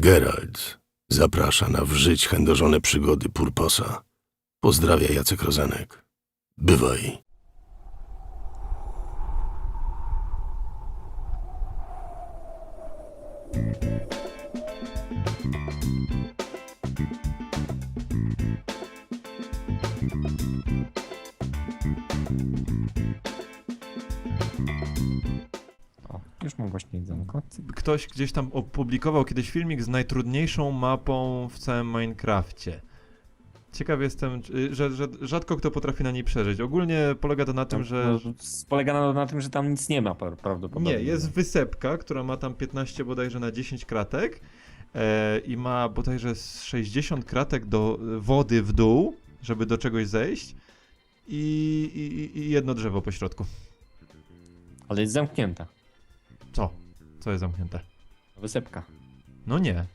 Geralt zaprasza na w żyć chędożone przygody Purposa. Pozdrawia Jacek Rozenek. Bywaj. Już mam właśnie jedzonko. Ktoś gdzieś tam opublikował kiedyś filmik z najtrudniejszą mapą w całym Minecrafcie. Ciekaw jestem, że, że rzadko kto potrafi na niej przeżyć. Ogólnie polega to na tym, Tam, że... no, Polega na, na tym, że tam nic nie ma pra- prawdopodobnie. Nie, jest wysepka, która ma tam 15 bodajże na 10 kratek e, i ma bodajże z 60 kratek do e, wody w dół, żeby do czegoś zejść i, i, i jedno drzewo po środku. Ale jest zamknięta. Co? Co jest zamknięte? Wysepka. No nie.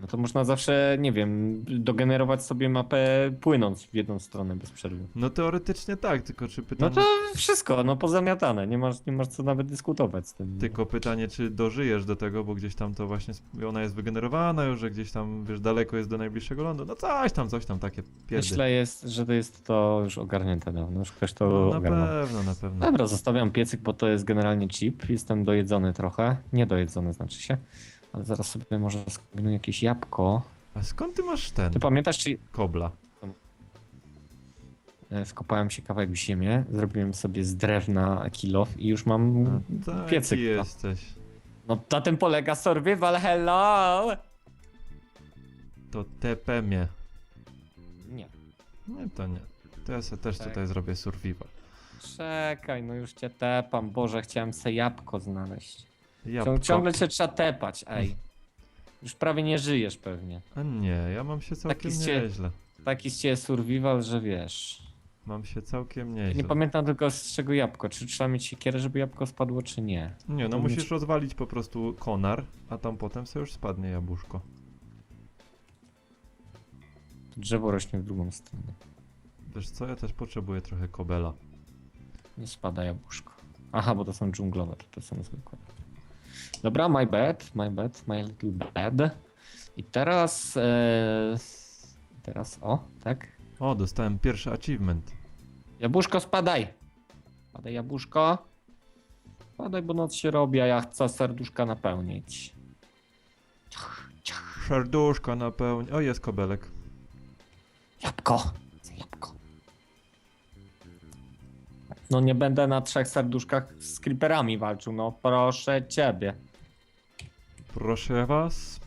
No to można zawsze, nie wiem, dogenerować sobie mapę płynąc w jedną stronę bez przerwy. No teoretycznie tak, tylko czy No pytanie... to wszystko, no pozamiatane. Nie masz, nie masz co nawet dyskutować z tym. Tylko pytanie, czy dożyjesz do tego, bo gdzieś tam to właśnie, ona jest wygenerowana już, że gdzieś tam, wiesz, daleko jest do najbliższego lądu. No coś tam, coś tam, takie pierdy. Myślę, jest, że to jest to już ogarnięte dawno. Już ktoś to No, na ogarnął. pewno, na pewno. Dobra, zostawiam piecyk, bo to jest generalnie chip. Jestem dojedzony trochę. Nie dojedzony znaczy się. Ale zaraz sobie może skombinuję jakieś jabłko. A skąd ty masz ten Ty pamiętasz, czy kobla? e, skopałem się kawałek w ziemię, zrobiłem sobie z drewna kilof i już mam No, taki piecyk. no. jesteś. No na tym polega survival, hello! To TP mnie. Nie. Nie, to nie. To ja sobie też Tak. tutaj zrobię survival. Czekaj, no już cię tepam. Boże, chciałem se jabłko znaleźć. Cią- Ciągle cię trzeba tepać, ej. Już prawie nie żyjesz pewnie. A nie, ja mam się całkiem z cie- nieźle. Taki z ciebie survival, że wiesz. Mam się całkiem Nie nieźle. pamiętam tylko z czego jabłko. Czy trzeba mieć siekierę, żeby jabłko spadło, czy nie. Nie, no to musisz rozwalić po prostu konar, a tam potem sobie już spadnie jabłuszko. Drzewo rośnie w drugą stronę. Wiesz co, ja też potrzebuję trochę kobela. Nie spada jabłuszko. Aha, bo to są dżunglowe, to, to są zwykłe. Dobra, my bad, my bad, my little bad. I teraz... E, teraz, o, tak. O, dostałem pierwszy achievement. Jabłuszko, spadaj! Spadaj, jabłuszko. Spadaj, bo noc się robi, a ja chcę serduszka napełnić. Serduszka napełni. O, jest kobelek. Jabłko. No nie będę na trzech serduszkach z creeperami walczył, no proszę ciebie. Proszę was.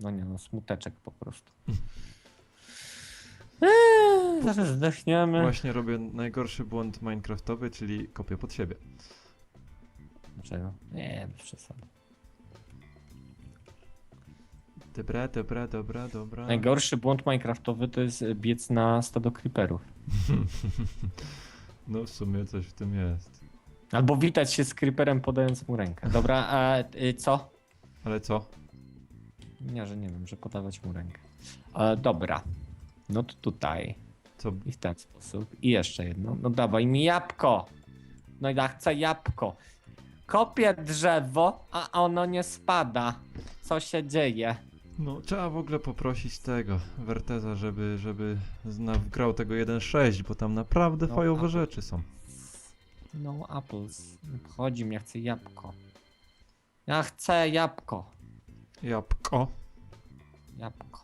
No nie no, smuteczek po prostu. Eee, zaraz zdechniemy. Właśnie robię najgorszy błąd minecraftowy, czyli kopię pod siebie. Dlaczego? Nie, bez Dobra, dobra, dobra, dobra. Najgorszy błąd minecraftowy to jest biec na stado creeperów. No w sumie coś w tym jest. Albo witać się z creeperem podając mu rękę. Dobra, a y, co? Ale co? Nie, że nie wiem, że podawać mu rękę. E, dobra. No to tutaj. Co? I w ten sposób. I jeszcze jedno. No dawaj mi jabłko. No ja chcę jabłko. Kopię drzewo, a ono nie spada. Co się dzieje? No, trzeba w ogóle poprosić tego Werteza, żeby, żeby zna, wgrał tego 1.6, bo tam naprawdę No, fajowe a- rzeczy są. No apples. Chodzi mi, ja chcę jabłko. Ja chcę jabłko. Jabłko. Jabłko.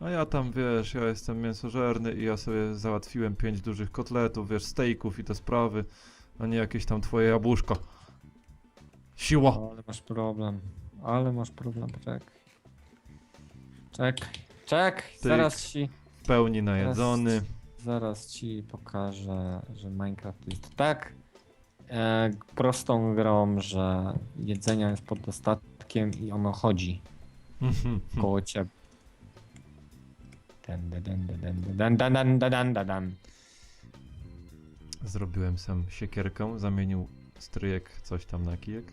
A ja tam, wiesz, ja jestem mięsożerny i ja sobie załatwiłem pięć dużych kotletów, wiesz, stejków i te sprawy, a nie jakieś tam twoje jabłuszko. Siła! O, ale masz problem. Ale masz problem, czek. Czek. Czek. Zaraz ci. W pełni najedzony. Zaraz ci pokażę, że Minecraft jest tak e, prostą grą, że jedzenia jest pod dostatkiem i ono chodzi koło ciebie. Dan, dan, dan, dan, dan, dan, dan, dan, dan, dan, dan. Zrobiłem sam siekierkę, zamienił stryjek coś tam na kijek.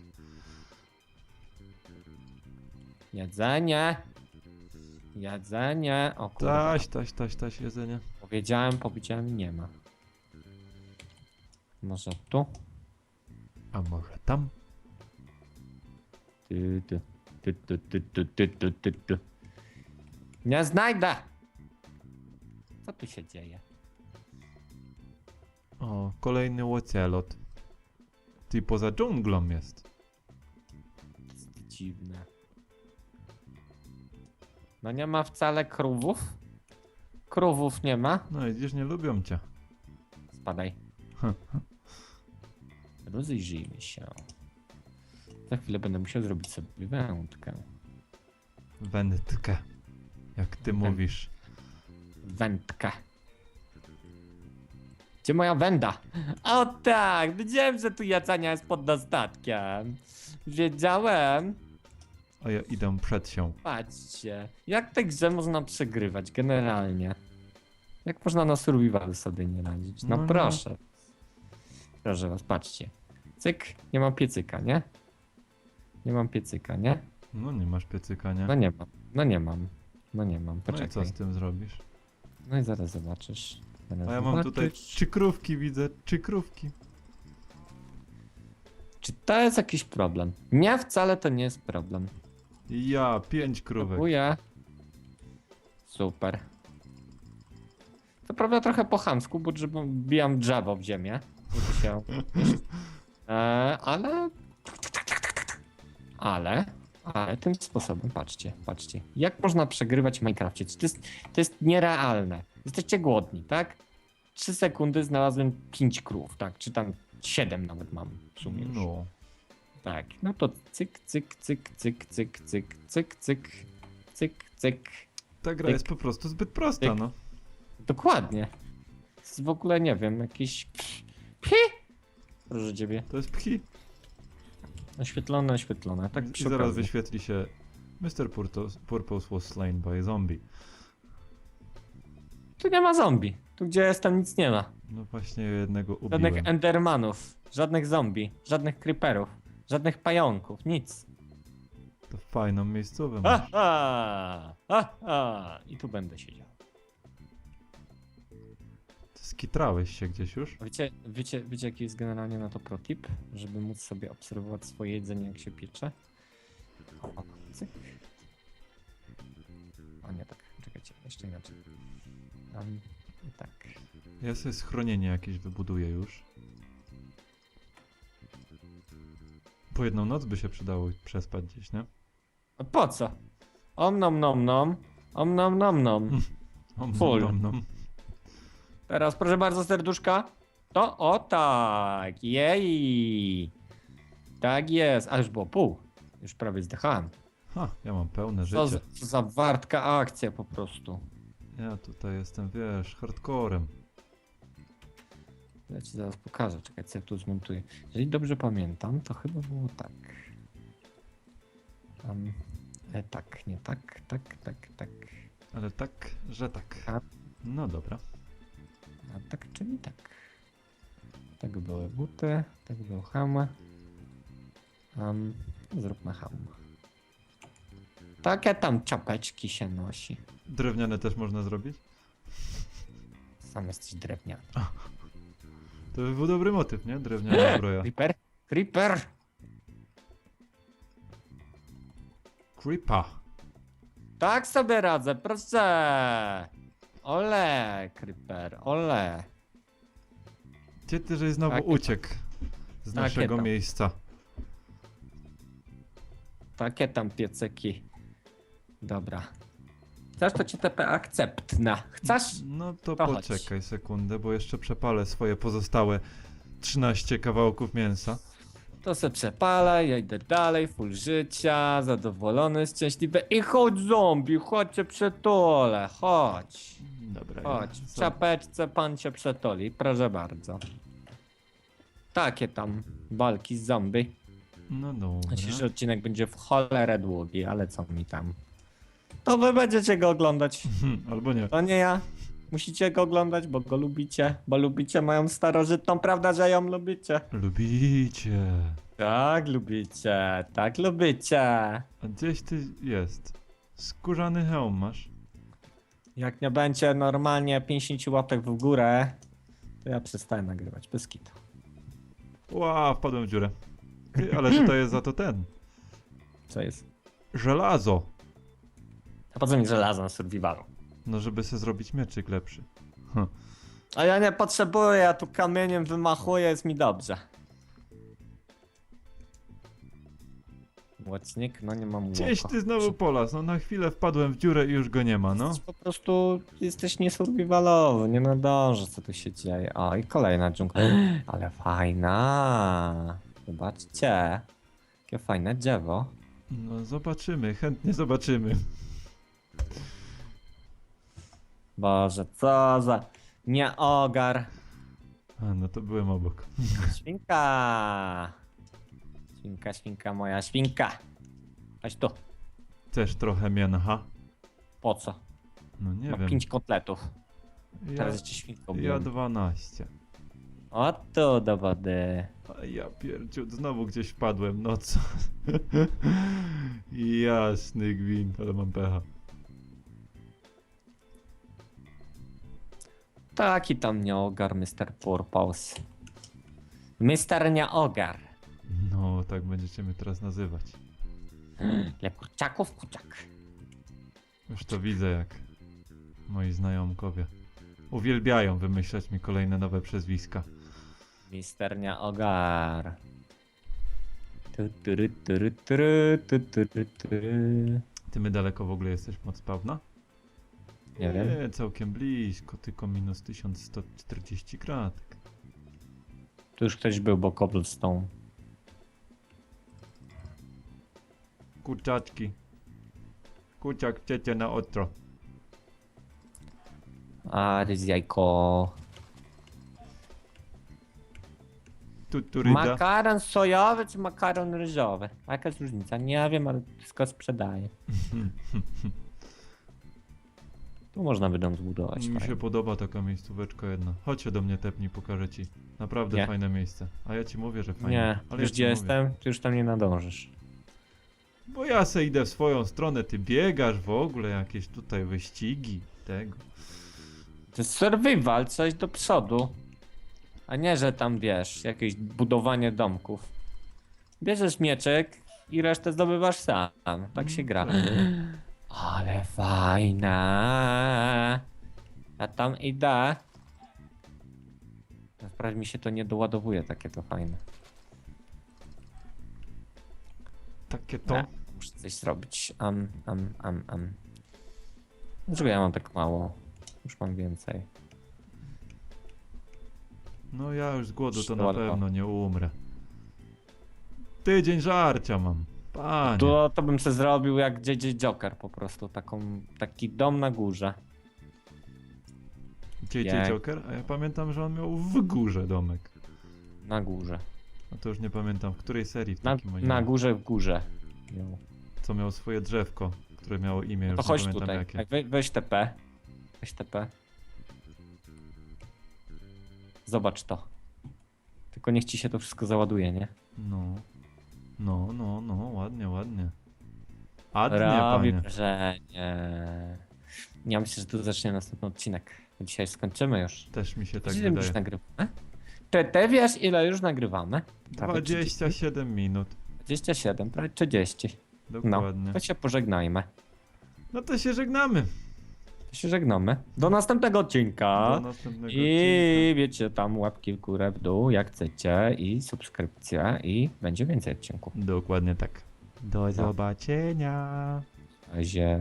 Jedzenie. Jedzenie. O kurde. Taś, taś, taś, taś, jedzenie. Powiedziałem, powiedziałem nie ma. Może tu? A może tam? Ty, ty, ty, ty, ty, ty, ty, ty, ty, ty. Nie znajdę! Co tu się dzieje? O, kolejny ocelot. Ty poza dżunglą jest. To jest dziwne. No nie ma wcale krówów? Krówów nie ma? No widzisz, nie lubią cię. Spadaj. Rozejrzyjmy się. Za chwilę będę musiał zrobić sobie wędkę. Wędkę. Jak ty Węd- mówisz. Wędkę. Gdzie moja węda? O tak, wiedziałem, że tu jacania jest pod dostatkiem. Wiedziałem. A ja idę przed się. Patrzcie, jak tę grze można przegrywać generalnie? Jak można na survival sobie nie radzić? No, No nie. proszę. Proszę was, patrzcie. Cyk, nie mam piecyka, nie? Nie mam piecyka, nie? No nie masz piecyka, nie? No nie mam, no nie mam. No nie mam, No i poczekaj. co z tym zrobisz? No i zaraz zobaczysz. Zaraz A ja mam tutaj zobaczysz. trzy krówki, widzę. Trzy krówki. Czy to jest jakiś problem? Nie, wcale to nie jest problem. Ja, pięć krówek. Dziękuję. Super. To prawda trochę po chamsku, bo bijam drzewo w ziemię. żeby się... e, ale... Ale... Ale tym sposobem, patrzcie, patrzcie. Jak można przegrywać w Minecrafcie? To jest, to jest nierealne. Jesteście głodni, tak? 3 sekundy znalazłem 5 krów, tak? Czy tam 7 nawet mam w sumie już. No. Tak, no to cyk, cyk, cyk, cyk, cyk, cyk, cyk, cyk, cyk, cyk. Ta gra Tyk. jest po prostu zbyt prosta, Tyk. no. Dokładnie. Jest w ogóle, nie wiem, jakiś... Pi! Proszę ciebie. To jest pchi. Oświetlone, oświetlone. Tak I zaraz okazji. wyświetli się Mr. Purtos- Purpose was slain by zombie. Tu nie ma zombie. Tu gdzie jestem nic nie ma. No właśnie jednego Żadnych ubiłem. endermanów, żadnych zombie, żadnych creeperów, żadnych pająków, nic. To fajną miejscówę masz. ha, ha, ha. I tu będę siedział. Skitrałeś się gdzieś już? A Wiecie, wiecie, wiecie jaki jest generalnie na to protip? Żeby móc sobie obserwować swoje jedzenie jak się piecze? O, cyk. A nie tak, czekajcie, jeszcze inaczej. I tak. Ja sobie schronienie jakieś wybuduję już. Po jedną noc by się przydało przespać gdzieś, nie? A po co? Om nom nom nom. Om nom nom nom. Om, Full. nom, nom. Teraz proszę bardzo serduszka. To o tak, jej. Tak jest, a już było pół. Już prawie zdychałem. Ha, ja mam pełne życie. za, co za wartka akcja po prostu. Ja tutaj jestem, wiesz, hardcorem. Ja ci zaraz pokażę, czekaj, co ja tu zmontuję. Jeżeli dobrze pamiętam, to chyba było tak. Um, e, tak, nie tak, tak, tak, tak. Ale tak, że tak. A- No dobra. A tak, czyli tak. Tak były buty, tak był ham. Um, zróbmy ham. Takie tam czapeczki się nosi. Drewniane też można zrobić? Sam jesteś drewniany. To by był dobry motyw, nie? Drewniana zbroja. Creeper? Creeper! Creepa. Tak sobie radzę, proszę! Ole, Creeper, ole. Gdzie ty, żeś znowu Takie- uciekł z naszego miejsca? Takie tam piecyki. Dobra. Chcesz, to ci TP akceptna. Chcesz? No to To chodź. poczekaj sekundę, bo jeszcze przepalę swoje pozostałe 13 kawałków mięsa. To se przepalaj, ja idę dalej, full życia, zadowolony, szczęśliwy. I chodź zombie, chodź cię przetolę, chodź. Dobra. Chodź, w za- czapeczce pan cię przetoli, proszę bardzo. Takie tam walki z zombie. No dobra. Dzisiejszy odcinek będzie w cholerę długi, ale co mi tam. To wy będziecie go oglądać. Hmm, Albo nie. To nie ja. Musicie go oglądać, bo go lubicie. Bo lubicie moją starożytną, prawda, że ją lubicie? Lubicie. Tak, lubicie. Tak, lubicie. A gdzieś ty jest. Skórzany hełm masz. Jak nie będzie normalnie 50 łapek w górę, to ja przestaję nagrywać. Bez kitu. Ła, wpadłem w dziurę. Ty, ale tutaj jest za to ten. Co jest? Żelazo. A po co mi żelazo na survivalu? No, żeby sobie zrobić mieczyk lepszy. A ja nie potrzebuję, ja tu kamieniem wymachuję, jest mi dobrze. Łocnik? No nie mam Gdzieś łoka. ty znowu polas. No na chwilę wpadłem w dziurę i już go nie ma, no. Jesteś po prostu jesteś niesurvivalowy, nie nadążysz co tu się dzieje. O i kolejna dżungla. Ale fajna. Zobaczcie. Jakie fajne drzewo. No zobaczymy, chętnie zobaczymy. Boże, co za nieogar. A, no to byłem obok. Świnka. Świnka, świnka, moja świnka. Chodź tu. Też trochę mięcha. Po co? No nie Ma wiem. pięć kotletów. Ja, Teraz jeszcze świnką ja. 12. O tu do wody. A ja pierdziu, znowu gdzieś wpadłem, no co? Jasny gwint, ale mam pecha. Taki tam nieogar, Mr. Purpose. Mister Nieogar. No, tak będziecie mnie teraz nazywać. Dla kurczaków kurczak. Już to widzę, jak moi znajomkowie uwielbiają wymyślać mi kolejne nowe przezwiska. Mister Nieogar. Tu, tu, tu, tu, tu, tu, ru, tu. Ty my daleko w ogóle jesteśmy od spawna? Nie wiem. Nie, całkiem blisko, tylko minus 1140 kratek. Tu już ktoś był, bo cobblestone. Kurczaczki. Kurczak ciecie na otro. A, to jest jajko. Tuturyda. Makaron sojowy czy makaron ryżowy? A jaka jest różnica? Nie wiem, ale wszystko sprzedaje. Tu można by dom zbudować. Mi się fajnie. podoba taka miejscóweczka jedna. Chodźcie do mnie tepnij, pokażę ci. Naprawdę Nie. fajne miejsce. A ja ci mówię, że fajne. Nie, Ale już ja ci gdzie mówię. jestem, ty już tam nie nadążysz. Bo ja se idę w swoją stronę, ty biegasz w ogóle, jakieś tutaj wyścigi tego. To jest survival, coś do przodu. A nie, że tam wiesz, jakieś budowanie domków. Bierzesz mieczek i resztę zdobywasz sam. Tak się gra. Ale fajna. Ja tam idę. Wprawdzie mi się to nie doładowuje, takie to fajne. Takie to. Muszę coś zrobić. Am, am, am, am. Dlaczego ja mam tak mało? Już mam więcej. No ja już z głodu to na pewno nie umrę. Tydzień żarcia mam. Panie. To, to bym se zrobił jak JJ Joker po prostu, taką, taki dom na górze. Jak- Joker? A ja pamiętam, że on miał w górze domek. Na górze. No to już nie pamiętam, w której serii w Na, takim na miał. górze w górze. Jo. Co miał swoje drzewko, które miało imię, już To nie chodź pamiętam tutaj. jakie. We, weź TP. Weź TP. Zobacz to. Tylko niech ci się to wszystko załaduje, nie? No. No, no, no, ładnie, ładnie. Ładnie, Robi panie. wrażenie. Ja myślę, że tu zacznie następny odcinek. Dzisiaj skończymy już. Też mi się tak Ile już wydaje. nagrywamy? Czy ty wiesz, ile już nagrywamy? Prawie 27 minut. 27, prawie 30. No, Dokładnie. to się pożegnajmy. No to się żegnamy. To się żegnamy. Do następnego odcinka. Do następnego I odcinka. wiecie, tam łapki w górę, w dół, jak chcecie, i subskrypcja, i będzie więcej odcinków. Dokładnie tak. Do zobaczenia. Na razie.